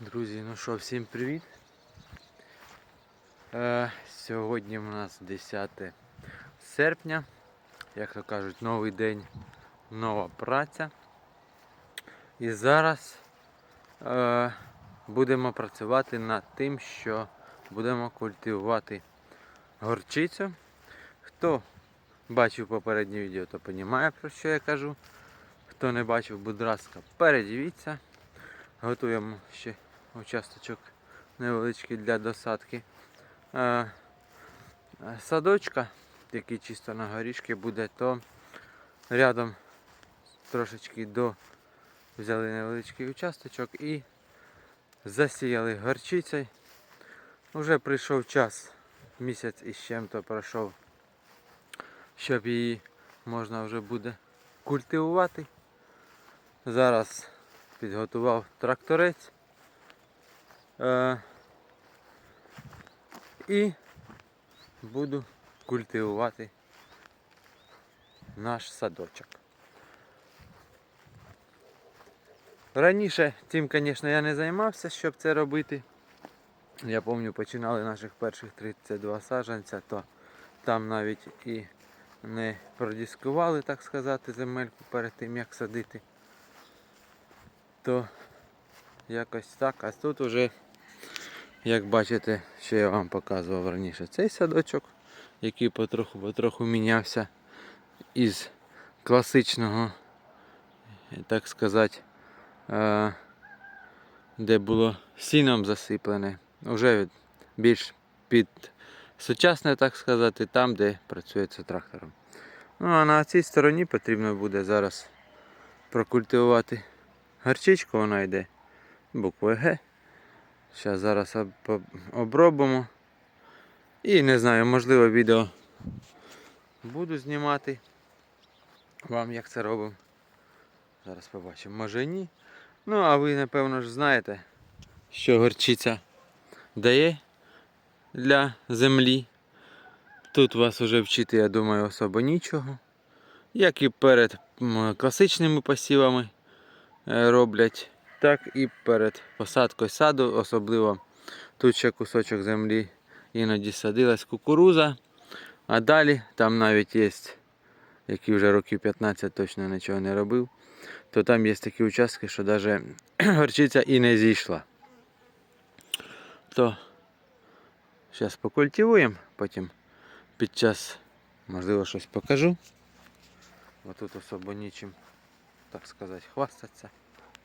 Друзі, ну що, всім привіт. Е, сьогодні у нас 10 серпня. Як то кажуть, новий день, нова праця. І зараз е, будемо працювати над тим, що будемо культивувати горчицю. Хто бачив попереднє відео, то розуміє, про що я кажу. Хто не бачив, будь ласка, передивіться. Готуємо ще участочок невеличкий для досадки. Е, Садочка, який чисто на горішки буде, то рядом трошечки до взяли невеличкий участочок і засіяли горчицею. Уже прийшов час, місяць із чим-то пройшов, щоб її можна вже буде культивувати. Зараз підготував тракторець. Е, і буду культивувати наш садочок. Раніше цим, звісно, я не займався, щоб це робити. Я пам'ятаю, починали наших перших 32 саджанця, то там навіть і не продіскували, так сказати, земельку перед тим, як садити. То якось так. А тут уже, як бачите, що я вам показував раніше, цей садочок, який потроху-потроху мінявся із класичного, так сказати, е, де було сіном засиплене, вже більш під сучасне, так сказати, там, де працюється трактором. Ну а на цій стороні потрібно буде зараз прокультивувати гарчичку, вона йде буквою Г. Зараз зараз об- об- обробимо. І не знаю, можливо відео буду знімати вам як це робимо. Зараз побачимо. Може ні. Ну, а ви напевно ж знаєте, що горчиця дає для землі. Тут вас вже вчити, я думаю, особо нічого. Як і перед класичними посівами е, роблять, так і перед посадкою саду, особливо тут ще кусочок землі іноді садилась кукуруза, а далі там навіть є, які вже років 15 точно нічого не робив, то там є такі участки, що навіть горчиця і не зійшла. То зараз покультивуємо, потім під час, можливо, щось покажу. Бо тут особо нічим, так сказати, хвастатися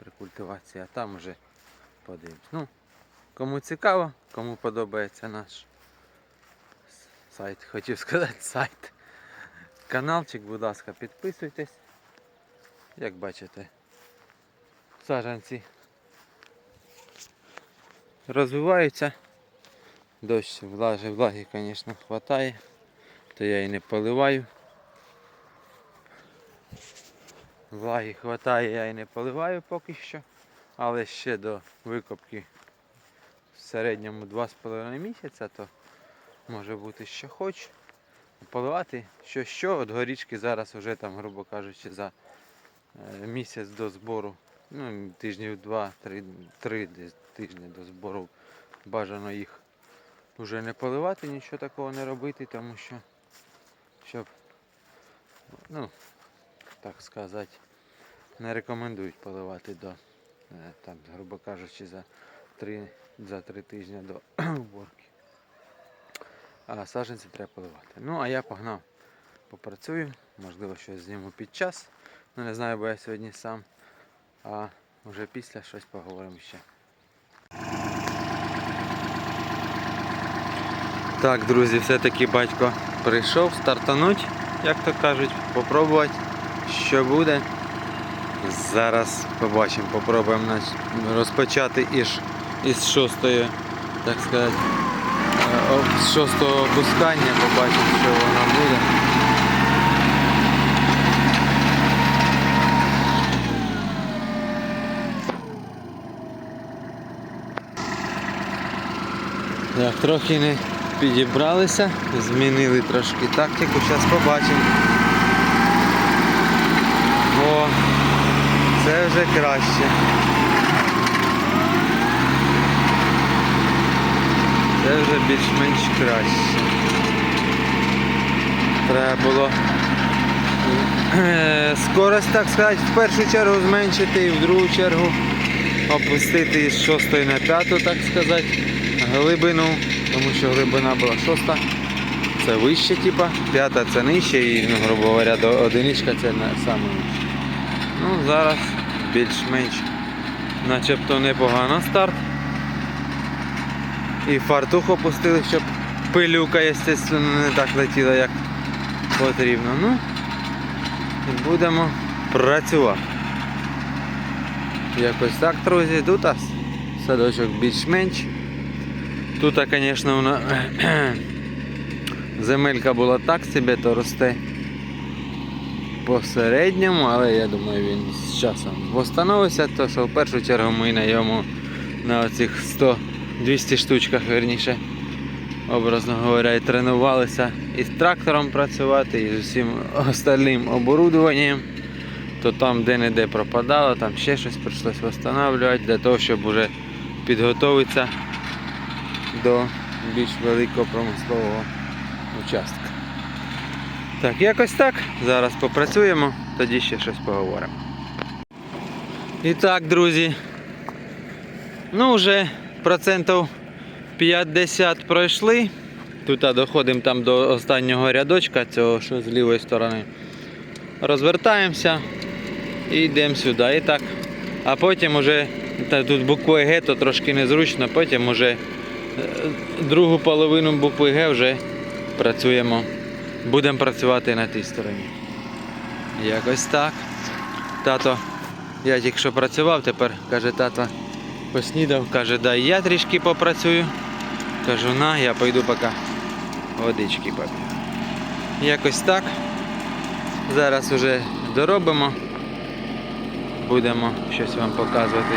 при культивації, а там вже подивимось. Ну, кому цікаво, кому подобається наш сайт, хотів сказати сайт. Каналчик, будь ласка, підписуйтесь. Як бачите, саджанці розвиваються. Дощ влаги, влаги, звісно, вистачає, то я і не поливаю. Влаги вистачає, я і не поливаю поки що. Але ще до викопки в середньому 2,5 місяця, то може бути що хоч. Поливати що що, от горічки зараз вже там, грубо кажучи, за е, місяць до збору, ну, тижнів два-три три тижні до збору бажано їх вже не поливати, нічого такого не робити, тому що щоб, ну, так сказати, не рекомендують поливати до, е, там, грубо кажучи, за три, за три тижні до уборки. А саджанці треба поливати. Ну, а я погнав, попрацюю, можливо, щось зніму під час. Ну, не знаю, бо я сьогодні сам. А вже після щось поговоримо ще. Так, друзі, все-таки батько прийшов стартануть, як то кажуть, попробувати, що буде. Зараз побачимо, попробуємо розпочати із, із шостої, так сказати, е, з шостого опускання, побачимо, що воно буде. Так, трохи не підібралися, змінили трошки тактику, зараз побачимо. О, це вже краще. Це вже більш-менш краще. Треба було е, скорость, так сказати, в першу чергу зменшити і в другу чергу опустити з 6 на 5, так сказати, глибину, тому що глибина була 6. Це вище, типа, п'ята це нижче і, ну, грубо говоря, одиничка це саме. Ну, зараз більш-менш начебто непогано старт. І фартух опустили, щоб пилюка, звісно, не так летіла, як потрібно. Ну, і будемо працювати. Якось так, друзі, тут садочок більш-менш. Тут, звісно, земелька була так собі, то росте по але я думаю він з часом встановиться, то що в першу чергу ми на йому на оцих 100-200 штучках верніше, образно говоря, і тренувалися і з трактором працювати, і з усім остальним оборудованням, то там де-не-де пропадало, там ще щось прийшлося встановлювати для того, щоб вже підготуватися до більш великого промислового участка. Так, якось так. Зараз попрацюємо, тоді ще щось поговоримо. І так, друзі. Ну, вже процентів 50 пройшли. Тут доходимо там до останнього рядочка, цього що з лівої сторони. Розвертаємося і йдемо сюди. І так. А потім та тут буквою Г, то трошки незручно, потім уже е, другу половину букви Г вже працюємо. Будемо працювати на тій стороні. Якось так. Тато, я тільки що працював, тепер каже тато, поснідав, каже, дай я трішки попрацюю. Кажу, на, я пойду поки водички поп'ю. Якось так. Зараз уже доробимо. Будемо щось вам показувати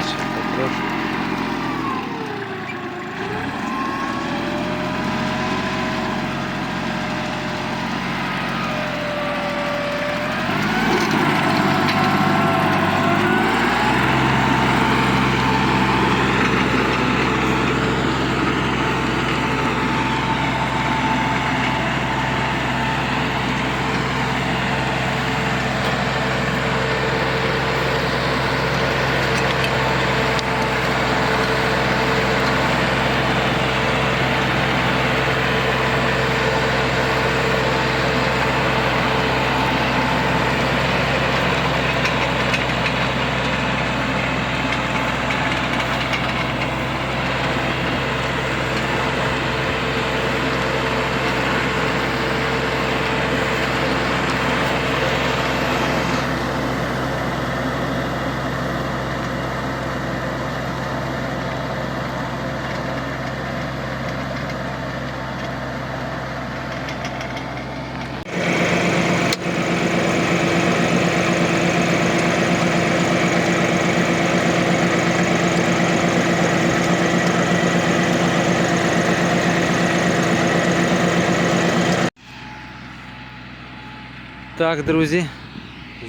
Так, друзі,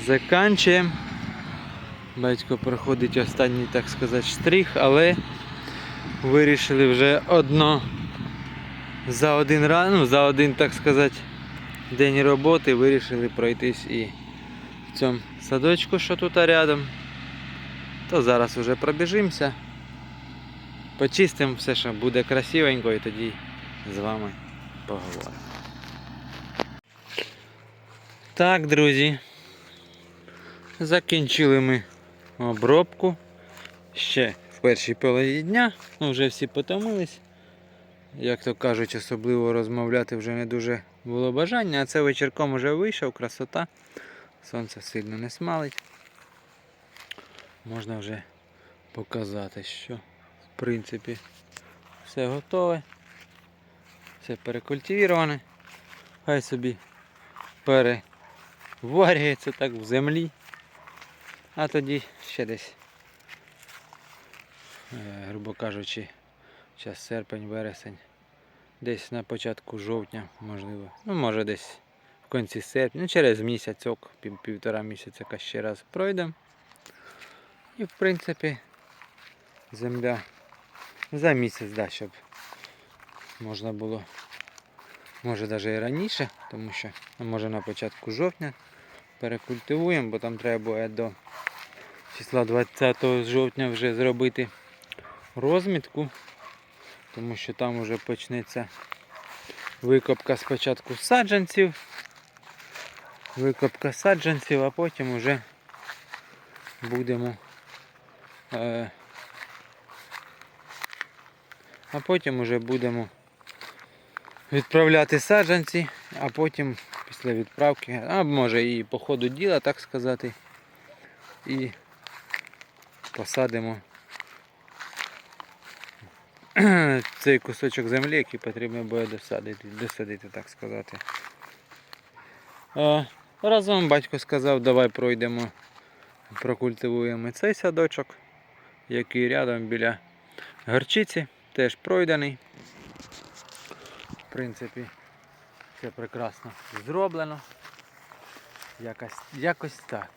заканчуємо. Батько проходить останній, так сказати, штрих, але вирішили вже одно за один ну, за один, так сказати, день роботи вирішили пройтись і в цьому садочку, що тут рядом. То зараз вже пробіжимося. Почистимо все, що буде красивенько, і тоді з вами поговоримо. Так, друзі. Закінчили ми обробку. Ще в першій половині дня. Ну, вже всі потомились. Як то кажуть, особливо розмовляти вже не дуже було бажання, а це вечірком вже вийшов, красота. Сонце сильно не смалить. Можна вже показати, що в принципі все готове. Все перекультивіроване. Хай собі пере варюється так в землі. А тоді ще десь, е, грубо кажучи, зараз серпень, вересень, десь на початку жовтня, можливо. Ну, може десь в кінці серпня, ну через місяцьок, пів, півтора місяця ще раз пройдемо. І в принципі земля за місяць, да, щоб можна було, може навіть і раніше, тому що ну, може на початку жовтня перекультивуємо, бо там треба буде до числа 20 жовтня вже зробити розмітку, тому що там вже почнеться викопка спочатку саджанців, викопка саджанців, а потім вже будемо. Е, а потім вже будемо відправляти саджанці, а потім після відправки, а може і по ходу діла, так сказати, і посадимо цей кусочок землі, який потрібно буде досадити, досадити, так сказати. Разом батько сказав, давай пройдемо, прокультивуємо цей садочок, який рядом біля горчиці, теж пройдений. Принципі, це прекрасно зроблено. Якось, якось так.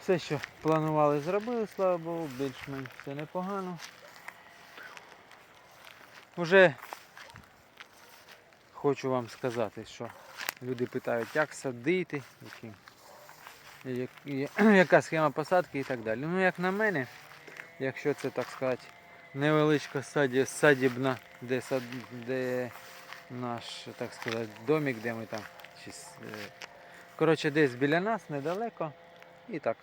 Все, що планували, зробили, слава Богу, більш-менш все непогано. Уже хочу вам сказати, що люди питають, як садити, які, як, я- яка схема посадки і так далі. Ну, як на мене, якщо це так сказати, невеличка саді, садібна, де, сад, де наш, так сказати, домик, де ми там. Е, коротше, десь біля нас, недалеко. І так,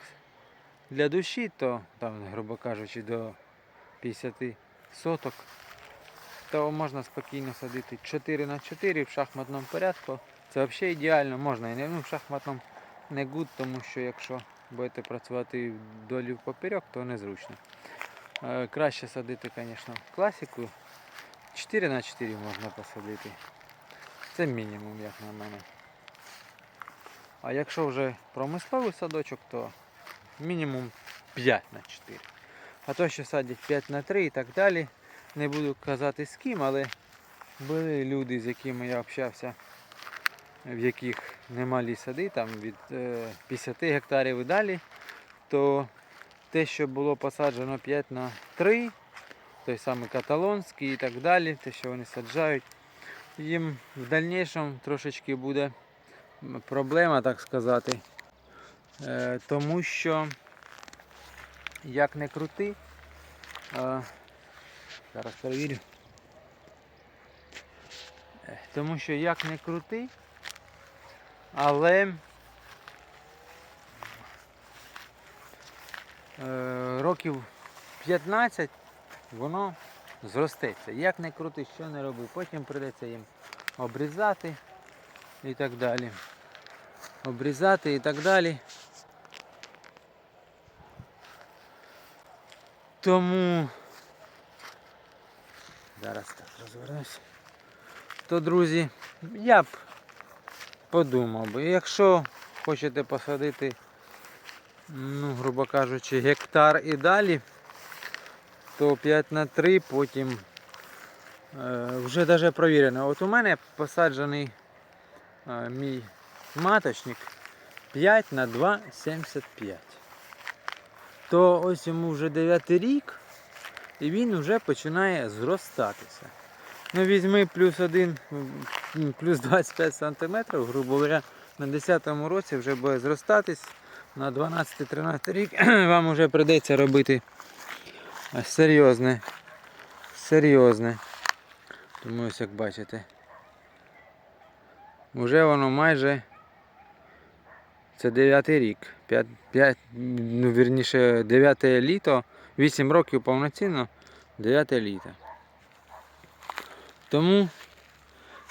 для душі, то там, грубо кажучи, до 50 соток, то можна спокійно садити 4 на 4 в шахматному порядку. Це взагалі ідеально, можна і не ну, в шахматному не гуд, тому що якщо будете працювати вдолі поперек, то незручно. Е, Краще садити, звісно, класику. 4 на 4 можна посадити. Це мінімум, як на мене. А якщо вже промисловий садочок, то мінімум 5 на 4. А то, що садять 5 на 3 і так далі, не буду казати з ким, але були люди, з якими я общався, в яких немалі сади, там від е, 50 гектарів і далі, то те, що було посаджено 5 на 3, той самий каталонський і так далі, те, що вони саджають, їм в дальнішому трошечки буде проблема, так сказати. Е, тому що, як не крути, зараз перевірю. Е, Тому що як не крути, але років 15 воно зростеться. Як не крути, що не роби, потім прийдеться їм обрізати і так далі. Обрізати і так далі. Тому зараз так розвернусь. То, друзі, я б подумав би, якщо хочете посадити, ну, грубо кажучи, гектар і далі, то 5 на 3 потім е, вже навіть провірено. От у мене посаджений е, мій маточник 5 на 2,75. То ось йому вже 9 рік і він вже починає зростатися. Ну візьми плюс 1, плюс 25 см, грубо говоря, на 10 році вже буде зростатись. На 12-13 рік вам вже прийдеться робити серйозне. Серйозне. Тому ось як бачите. Уже воно майже це 9 рік. 5, 5, ну, вірніше 9 літо, 8 років повноцінно, 9 літо. Тому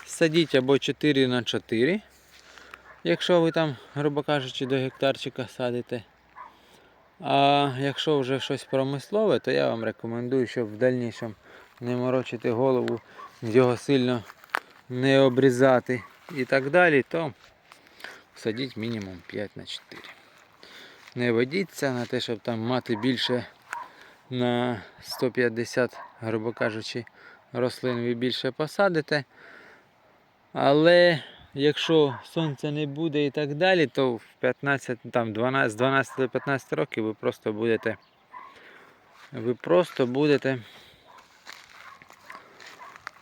садіть або 4 на 4, якщо ви там, грубо кажучи, до гектарчика садите. А якщо вже щось промислове, то я вам рекомендую, щоб в дальнішому не морочити голову, його сильно не обрізати і так далі, то садіть мінімум 5 на 4. Не ведіться на те, щоб там мати більше на 150, грубо кажучи, рослин ви більше посадите. Але якщо сонця не буде і так далі, то в 15, там 12, з 12 до 15 років ви просто будете. Ви просто будете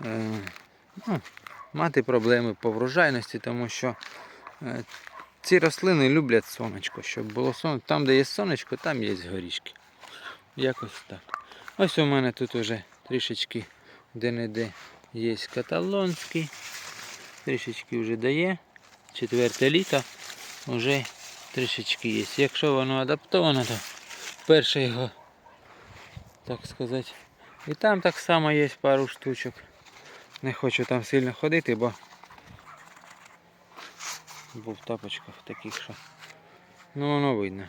е, ну, мати проблеми по врожайності, тому що е, ці рослини люблять сонечко, щоб було сонечко. Там, де є сонечко, там є горішки. Якось так. Ось у мене тут уже трішечки де-не-де є каталонський. Трішечки вже дає. Четверте літо вже трішечки є. Якщо воно адаптовано, то перше його, так сказати. І там так само є пару штучок. Не хочу там сильно ходити, бо був в тапочках таких, що ну воно видно.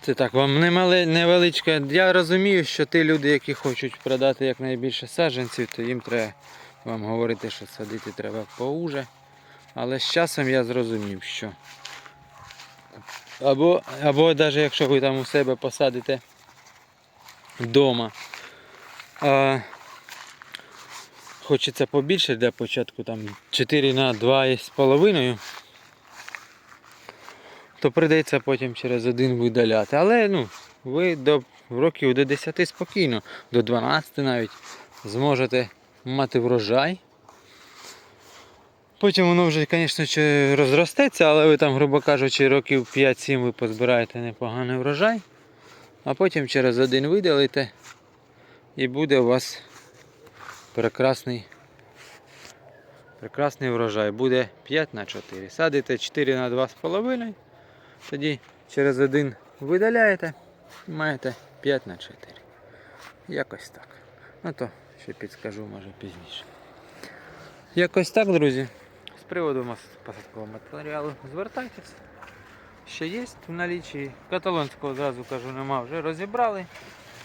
Це так, вам невеличке. Я розумію, що ті люди, які хочуть продати якнайбільше саджанців, то їм треба вам говорити, що садити треба поуже. Але з часом я зрозумів, що або, або навіть якщо ви там у себе посадите вдома, а, хочеться побільше для початку там 4 на 2 з половиною, то прийдеться потім через один видаляти. Але ну, ви до років до 10 спокійно, до 12 навіть зможете мати врожай. Потім воно вже, звісно, розростеться, але ви там, грубо кажучи, років 5-7 ви позбираєте непоганий врожай, а потім через один видалите і буде у вас прекрасний, прекрасний врожай. Буде 5 на 4. Садите 4 на 2,5, тоді через один видаляєте і маєте 5 на 4. Якось так. Ну то ще підскажу, може пізніше. Якось так, друзі. З приводу посадкового матеріалу звертайтеся. Ще є в налічі. Каталонського зразу кажу, нема, вже розібрали.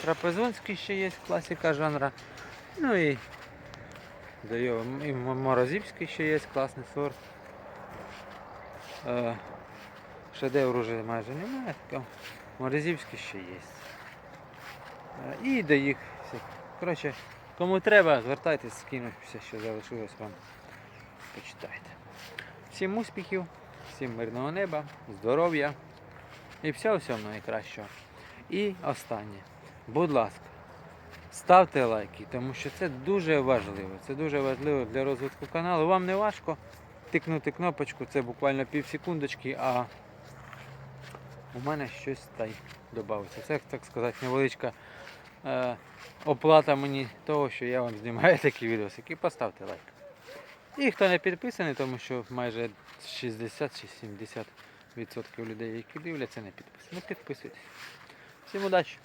Трапезунський ще є, класика жанра. Ну і даю, і морозівський ще є, класний сорт. Е, шедевру вже майже немає. Морозівський ще є. Е, і до їх. Коротше, кому треба, звертайтесь, скину все, що залишилось вам. Почитайте. Всім успіхів, всім мирного неба, здоров'я і всього всього найкращого. І останнє. Будь ласка, ставте лайки, тому що це дуже важливо. Це дуже важливо для розвитку каналу. Вам не важко тикнути кнопочку, це буквально пів секундочки, а у мене щось та й додається. Це, так сказати, невеличка е, оплата мені того, що я вам знімаю такі відосики. Поставте лайк. І хто не підписаний, тому що майже 60 чи 70% людей, які дивляться, не підписані. Не підписуйтесь. Всім удачі!